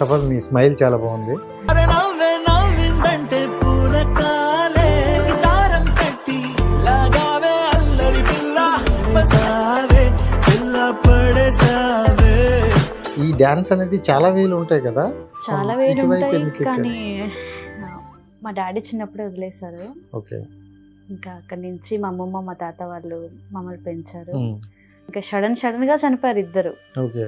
First of all మీ smile చాలా బాగుంది. ఈ డాన్స్ అనేది చాలా వేలు ఉంటాయి కదా? చాలా ఇటువైపు ఉంటాయి? కానీ మా డాడీ చిన్నప్పుడే వదిలేశారు. ఓకే. ఇంకా అక్కడి నుంచి మా అమ్మమ్మ మా తాత వాళ్ళు మమ్మల్ని పెంచారు. ఇంకా సడన్ సడన్గా చనిపోయారు ఇద్దరు. ఓకే.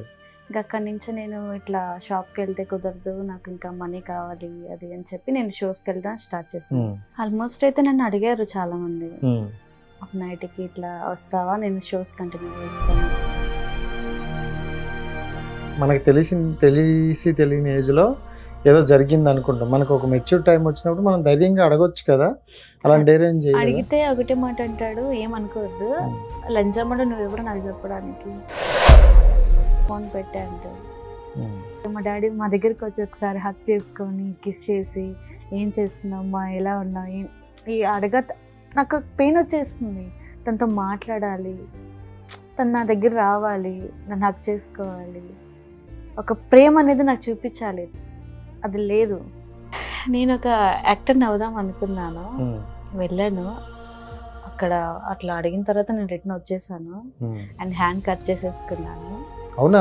ఇంకా అక్కడి నుంచి నేను ఇట్లా షాప్కి వెళ్తే కుదరదు నాకు ఇంకా మనీ కావాలి అది అని చెప్పి నేను షోస్కి వెళ్దాం స్టార్ట్ చేశాను. ఉమ్, ఆల్మోస్ట్ అయితే నన్ను అడిగారు చాలా మంది నైట్కి ఇట్లా వస్తావా? నేను షోస్ కంటిన్యూ చేస్తాను. మనకు తెలిసి తెలిసి తెలియని ఏజ్లో ఏదో జరిగింది అనుకుంటాం. మనకు ఒక మెచ్యూర్ టైం వచ్చినప్పుడు మనం ధైర్యంగా అడగొచ్చు కదా? అలాంటి ధైర్యం చేయాలి అడిగితే ఒకటే మాట అంటాడు ఏమనుకోవద్దు. లంచమ్మడు నువ్వెవరు నాకు చెప్పడానికి? ఫోన్ పెట్టే అంటాడు మా డాడీ మా దగ్గరికి వచ్చి ఒకసారి హక్ చేసుకొని కిస్ చేసి ఏం చేస్తున్నావు మా ఎలా ఉన్నావు? ఈ అడగ నాకు పెయిన్ వచ్చేస్తుంది. తనతో మాట్లాడాలి. తను నా దగ్గర రావాలి. నన్ను హక్ చేసుకోవాలి. ఒక ప్రేమ అనేది నాకు చూపించాలి. అది లేదు. నేను ఒక యాక్టర్ని అవుదాం అనుకున్నాను. వెళ్ళాను. అక్కడ అట్లా అడిగిన తర్వాత నేను రిటర్న్ వచ్చేసాను. అండ్ హ్యాండ్ కట్ చేసేసుకున్నాను. అవునా?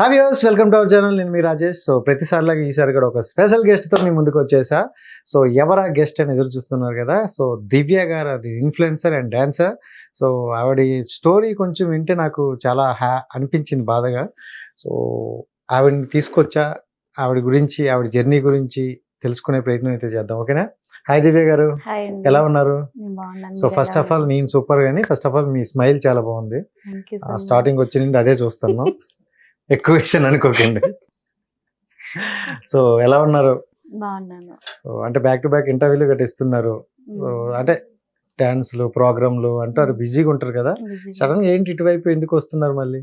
Hi views welcome to our channel నేను మీ రాజేష్. సో ప్రతిసారిలాగా ఈసారి కూడా ఒక స్పెషల్ గెస్ట్తో మీ ముందుకు వచ్చేసా. సో ఎవరా గెస్ట్ అని ఎదురు చూస్తున్నారు కదా? సో దివ్య గారు అది ఇన్ఫ్లుయెన్సర్ అండ్ డాన్సర్ సో ఆవిడ స్టోరీ కొంచెం వింటే నాకు చాలా హ్యా అనిపించింది బాధగా. సో ఆవిడని తీసుకొచ్చా. ఆవిడ గురించి ఆవిడ జర్నీ గురించి తెలుసుకునే ప్రయత్నం అయితే చేద్దాం ఓకేనా? హాయ్ దివ్య గారు. ఎలా ఉన్నారు? సో ఫస్ట్ ఆఫ్ ఆల్ నేను సూపర్ గానీ ఫస్ట్ ఆఫ్ ఆల్ మీ స్మైల్ చాలా బాగుంది. స్టార్టింగ్ వచ్చి నుండి అదే చూస్తాను. ఎక్కువ వేసాను అనుకోకండి. సో ఎలా ఉన్నారు? అంటే బ్యాక్ టు బ్యాక్ ఇంటర్వ్యూలు గట్రా ఇస్తున్నారు అంటే డాన్స్లు ప్రోగ్రాంలు అంటారు బిజీగా ఉంటారు కదా. సడన్ ఏంటి ఇటువైపు ఎందుకు వస్తున్నారు మళ్ళీ?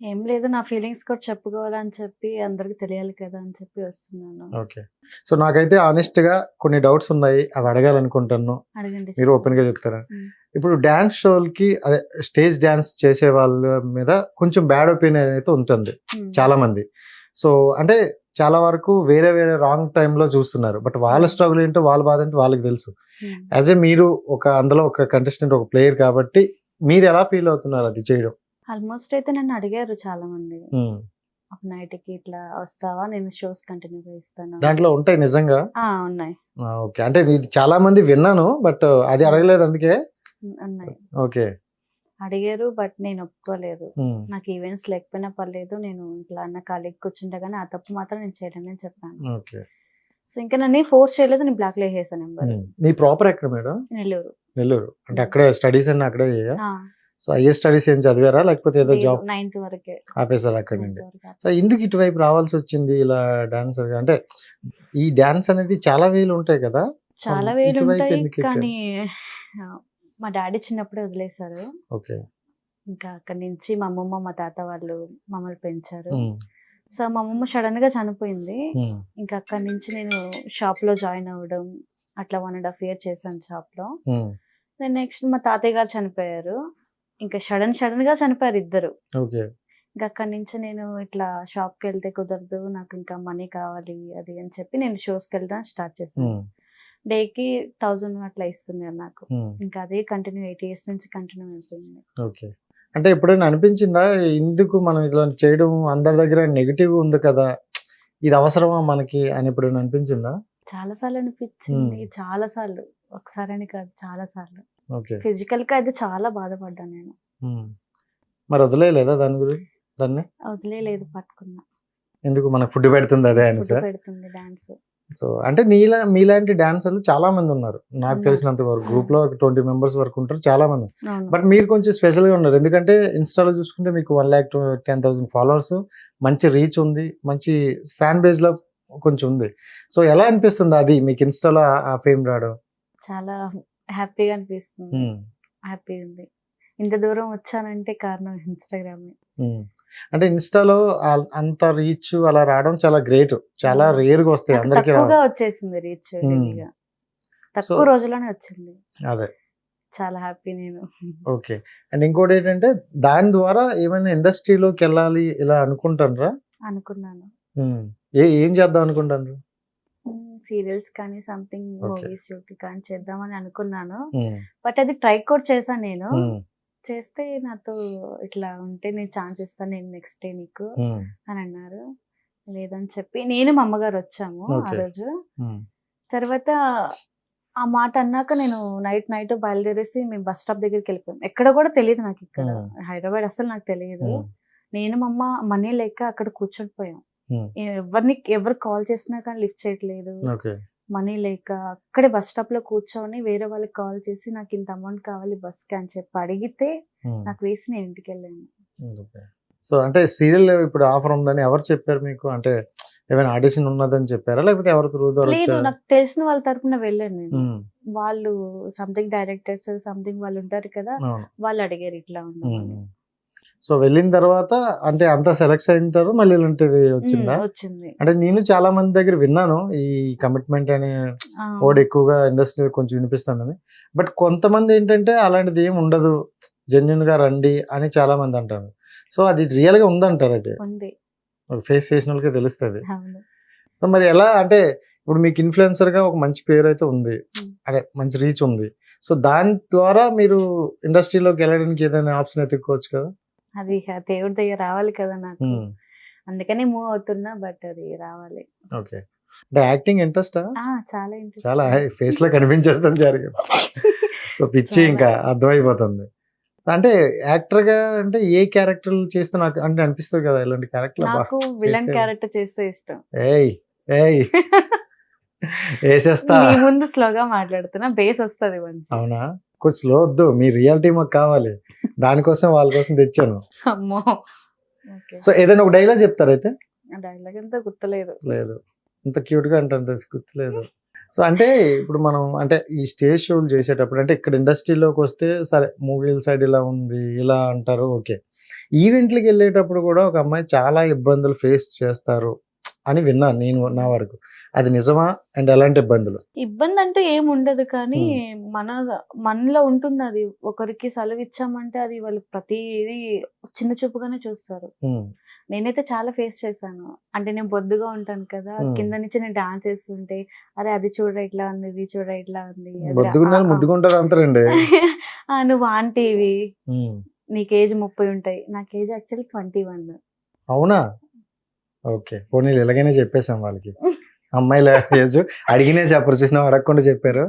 ఏం లేదు నా ఫీలింగ్స్ కూడా చెప్పుకోవాలని చెప్పి అందరికి తెలియాలి కదా అని చెప్పి వస్తున్నాను. ఓకే. సో నాకైతే ఆనెస్ట్గా కొన్ని డౌట్స్ ఉన్నాయి అవి అడగాలనుకుంటాను అడగండి మీరు ఓపెన్గా చెప్తారా. ఇప్పుడు డాన్స్ షోలకి అదే స్టేజ్ డాన్స్ చేసే వాళ్ళ మీద కొంచెం బ్యాడ్ ఒపీనియన్ అయితే ఉంటుంది. చాలా మంది సో అంటే చాలా వరకు వేరే వేరే రాంగ్ టైంలో చూస్తున్నారు. బట్ వాళ్ళ స్ట్రగుల్ ఏంటో వాళ్ళ బాధ ఏంటో వాళ్ళకి తెలుసు. యాజ్ ఏ మీరు ఒక అందులో ఒక కంటెస్టెంట్ ఒక ప్లేయర్ కాబట్టి మీరు ఎలా ఫీల్ అవుతున్నారు అది చేయడం? ఆల్మోస్ట్ అయితే నన్ను అడిగారు చాలా మంది. ఒక నైట్కి ఇట్లా వస్తావా? నేను షోస్ కంటిన్యూ చేస్తాను. దాంట్లో ఉంటాయి నిజంగా? ఆ, ఉన్నాయి. ఓకే. అంటే ఇది చాలా మంది విన్నాను బట్ అది అడగలేదు అందుకే. ఉన్నాయి. ఓకే. అడిగారు బట్ నేను ఒప్పుకోలేదు. నాకు ఈవెంట్స్ లేకపోయినా పర్లేదు నేను ఇట్లా అన్న ఖాళీకి కూర్చుంటే కానీ ఆ తప్పు మాత్రం నేను చేయలేను అని చెప్పాను. ఓకే. సో ఇంకా నన్ను ఫోర్స్ చేయలేదు నేను బ్లాక్లో వేసాను నెంబర్. మీ ప్రాపర్ ఎక్కడ మేడం? నెల్లూరు. నెల్లూరు. అంటే అక్కడే స్టడీస్ అన్ని అక్కడే సో అయ్యే స్టడీస్ ఏం చదివారా? లేకపోతే ఏదో జాబ్ నైన్త్ వరకే. ఆపేసారు అక్కడ నుండి. సో ఎందుకు ఇటువైపు రావాల్సి వచ్చింది ఇలా డాన్సర్ అంటే ఈ డాన్స్ అనేది చాలా వేలు ఉంటాయి కదా? చాలా వేలు ఉంటాయి? కానీ మా డాడీ చిన్నప్పుడే వదిలేశారు. ఓకే. ఇంకా అక్కడి నుంచి మా అమ్మమ్మ మా తాత వాళ్ళు మమ్మల్ని పెంచారు. సో మా అమ్మమ్మ సడన్గా చనిపోయింది. ఇంకా అక్కడి నుంచి నేను షాప్లో జాయిన్ అవ్వడం అట్లా వన్ అండ్ హాఫ్ ఇయర్ చేశాను షాప్లో. నెక్స్ట్ మా తాతయ్య గారు చనిపోయారు. ఇంకా సడన్ సడన్గా చనిపోయారు ఇద్దరు. ఇంకా అక్కడి నుంచి నేను ఇట్లా షాప్కి వెళ్తే కుదరదు నాకు ఇంకా మనీ కావాలి అది అని చెప్పి నేను షోస్కి వెళ్దాం స్టార్ట్ చేశాను. ఉమ్, డేకి థౌజండ్ అట్లా ఇస్తున్నారు నాకు. ఇంకా అదే కంటిన్యూ ఎయిట్ ఇయర్స్ నుంచి కంటిన్యూ అయిపోయింది. ఓకే. అంటే ఎప్పుడైనా అనిపించిందా? ఎందుకు మనం ఇలా చేయడం అందరి దగ్గర నెగిటివ్ ఉంది కదా ఇది అవసరమా మనకి అని ఎప్పుడైనా అనిపించిందా? చాలా సార్లు అనిపించింది. చాలా సార్లు. ఒకసారి అని కాదు చాలా సార్లు. ఫిజికల్గా అయితే చాలా బాధపడ్డాను నేను. మరి వదిలేయలేదా దాని గురించి దాన్ని? వదిలేదు పట్టుకున్నా. ఎందుకు? మనకు ఫుడ్ పెడుతుంది అదే అని సార్? పెడుతుంది డాన్స్. సో అంటే నీలా మీలాంటి డాన్సర్లు చాలా మంది ఉన్నారు. నాకు. తెలిసినంత వరకు గ్రూప్లో ట్వంటీ మెంబర్స్ వరకు ఉంటారు చాలా మంది బట్ మీరు కొంచెం స్పెషల్గా ఉన్నారు. ఎందుకంటే ఇన్స్టాలో చూసుకుంటే మీకు one lakh ten thousand followers మంచి రీచ్ ఉంది మంచి ఫ్యాన్ బేస్లో కొంచెం ఉంది. సో ఎలా అనిపిస్తుంది అది? మీకు ఇన్స్టాలో ఆ ఫేమ్ రావడం? చాలా హ్యాపీగా అనిపిస్తుంది. హ్యాపీ ఉంది. ఇంత దూరం వచ్చానంటే కారణం ఇన్స్టాగ్రామ్. అంటే ఇన్స్టాలో అంత రీచ్ అలా రావడం చాలా గ్రేట్. చాలా. రేర్గా వస్తాయి అందరికి వచ్చేసింది రీచ్. తక్కువ రోజులోనే వచ్చింది. అదే. చాలా హ్యాపీ నేను. ఓకే. అండ్ ఇంకోటి ఏంటంటే దాని ద్వారా ఏమైనా ఇండస్ట్రీలోకి వెళ్ళాలి ఇలా అనుకుంటారా అనుకున్నాను. ఏ ఏం చేద్దాం అనుకుంటారు సీరియల్స్ కానీ సంథింగ్. మూవీస్ షూట్ కానీ చేద్దామని అనుకున్నాను. బట్ అది ట్రై కూడా చేశాను నేను. చేస్తే నాతో ఇట్లా ఉంటే నేను ఛాన్స్ ఇస్తాను నేను నెక్స్ట్ డే నీకు అని అన్నారు. లేదని చెప్పి నేను మా అమ్మగారు వచ్చాము ఆ. రోజు. తర్వాత ఆ మాట అన్నాక నేను నైట్ నైట్ బయలుదేరేసి మేము బస్ స్టాప్ దగ్గరికి వెళ్ళిపోయాం. ఎక్కడ కూడా తెలియదు నాకు ఇక్కడ. హైదరాబాద్ అసలు నాకు తెలియదు నేను మా అమ్మ మనీ లేక అక్కడ కూర్చొని పోయాం. ఎవరిని ఎవరు కాల్ చేసినా కానీ లిఫ్ట్ చేయట్లేదు. మనీ లేక అక్కడే బస్ స్టాప్లో కూర్చొని వేరే వాళ్ళకి కాల్ చేసి నాకు ఇంత అమౌంట్ కావాలి బస్కి అని చెప్పి అడిగితే నాకు వేసి నేను ఇంటికి వెళ్ళాను. సో అంటే సీరియల్ ఇప్పుడు ఆఫర్ ఉందని ఎవరు చెప్పారు మీకు? అంటే ఏమైనా ఆడిషన్ ఉన్నదని చెప్పారా? లేకపోతే ఎవరు లేదు? నాకు తెలిసిన వాళ్ళ తరపున వెళ్ళాను నేను. వాళ్ళు సంథింగ్ డైరెక్టర్స్ సంథింగ్ వాళ్ళు ఉంటారు కదా. వాళ్ళు అడిగారు ఇట్లా ఉండమని. సో వెళ్ళిన తర్వాత అంటే అంతా సెలెక్ట్ అయిన మళ్ళీ ఇలాంటిది వచ్చిందా? అంటే నేను చాలా మంది దగ్గర విన్నాను ఈ కమిట్మెంట్ అని ఓడి ఎక్కువగా ఇండస్ట్రీ కొంచెం వినిపిస్తుందని. బట్ కొంతమంది ఏంటంటే అలాంటిది ఏం ఉండదు జెన్యున్గా రండి అని చాలా మంది అంటారు. సో అది రియల్గా ఉందంటారు అది ఫేస్ చేసిన వాళ్ళకి తెలుస్తుంది. సో మరి ఎలా అంటే ఇప్పుడు మీకు ఇన్ఫ్లుయెన్సర్గా ఒక మంచి పేరు అయితే ఉంది. అదే మంచి రీచ్ ఉంది. సో దాని ద్వారా మీరు ఇండస్ట్రీలోకి వెళ్ళడానికి ఏదైనా ఆప్షన్ ఎత్తుక్కోవచ్చు కదా? అది దేవుడి దగ్గర రావాలి కదా నాకు. అందుకనే మూవ్ అవుతున్నా బట్ అది రావాలి. ఓకే. అంటే యాక్టింగ్ ఇంట్రెస్టా? చాలా ఇంట్రెస్ట్. చాలా ఫేస్లో కనిపించేస్తాను జరిగింది. సో పిచ్చి. ఇంకా అర్థమైపోతుంది. అంటే యాక్టర్గా అంటే ఏ క్యారెక్టర్ చేస్తే నాకు అంటే అనిపిస్తుంది కదా ఇలాంటి క్యారెక్టర్ నాకు విలన్ క్యారెక్టర్ చేస్తే ఇష్టం. ఏయ్ ఏయ్. వేసేస్తా. ముందు స్లోగా మాట్లాడుతున్నా బేస్ వస్తది అవునా? కొంచెం స్లో వద్దు మీ రియాలిటీ మాకు కావాలి. దానికోసం వాళ్ళ కోసం తెచ్చాను. అమ్మో. సో ఏదైనా ఒక డైలాగ్ చెప్తారైతే డైలాగ్ అంతా గుర్తులేదు. లేదు. ఇంత క్యూట్గా అంటాను గుర్తులేదు. సో అంటే ఇప్పుడు మనం అంటే ఈ స్టేజ్ షోలు చేసేటప్పుడు అంటే ఇక్కడ ఇండస్ట్రీలోకి వస్తే సరే మూవీల సైడ్ ఇలా ఉంది ఇలా అంటారు ఓకే. ఈవెంట్లకి వెళ్ళేటప్పుడు కూడా ఒక అమ్మాయి చాలా ఇబ్బందులు ఫేస్ చేస్తారు అని విన్నాను నేను నా వరకు. అది నిజమా? అండ్ ఎలాంటి ఇబ్బందులు? ఇబ్బంది అంటూ ఏం ఉండదు కానీ మన మనలో ఉంటుంది అది ఒకరికి సెలవు ఇచ్చామంటే అది వాళ్ళు ప్రతిదీ చిన్న చూపుగానే చూస్తారు. నేనైతే చాలా ఫేస్ చేశాను. అంటే నేను బొద్దుగా ఉంటాను కదా. కింద నుంచి నేను డాన్స్ చేస్తుంటే అరే అది చూడ ఇట్లా ఉంది ఇది చూడ ఇట్లా ఉంది నువ్వు ఆంటీవి నీకు ఏజ్ ముప్పై ఉంటాయి. నాకు ఏజ్ యాక్చువల్లీ ట్వంటీ వన్. అవునా? ఓకే. పోనీ ఇలాగైనా చెప్పేసాం వాళ్ళకి. అమ్మాయిల ఏజ్. అడిగినే చెప్పరు చూసిన అడగకుండా చెప్పారు.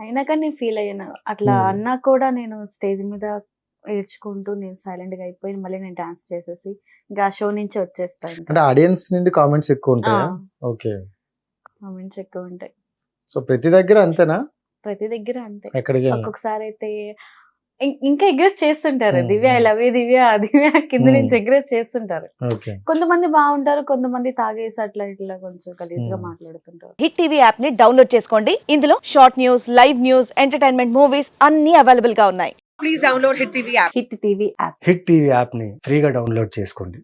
అయినా కానీ నేను ఫీల్ అయ్యాను. అట్లా. అన్నా కూడా నేను స్టేజ్ మీద ఏడ్చుకుంటూ నేను సైలెంట్గా అయిపోయి మళ్ళీ నేను డాన్స్ చేసేసి ఇంకా ఆ షో నుంచి వచ్చేస్తా ఇంకా. అంటే ఆడియన్స్ నుండి కామెంట్స్ ఎక్కువ ఉంటాయా? ఓకే. కామెంట్స్ ఎక్కువ ఉంటాయి. సో ప్రతి దగ్గర అంతేనా? ప్రతి దగ్గర అంతే. ఎక్కడికి? ఒక్కొక్కసారి అయితే ఇంకా ఎగ్రెస్ చేస్తుంటారు. Divya I love you Divya Divya కింద. నుంచి ఎగ్రెస్ చేస్తుంటారు కొంతమంది బాగుంటారు కొంతమంది తాగేసి అట్లా ఇట్లా కొంచెం గలీజ్గా Hmm. మాట్లాడుతుంటారు హిట్ టీవీ యాప్ని డౌన్లోడ్ చేసుకోండి ఇందులో short news live news entertainment movies అన్ని అవైలబుల్గా ఉన్నాయి please download Hit TV app. Hit TV app hit TV యాప్ని ఫ్రీగా డౌన్లోడ్ చేసుకోండి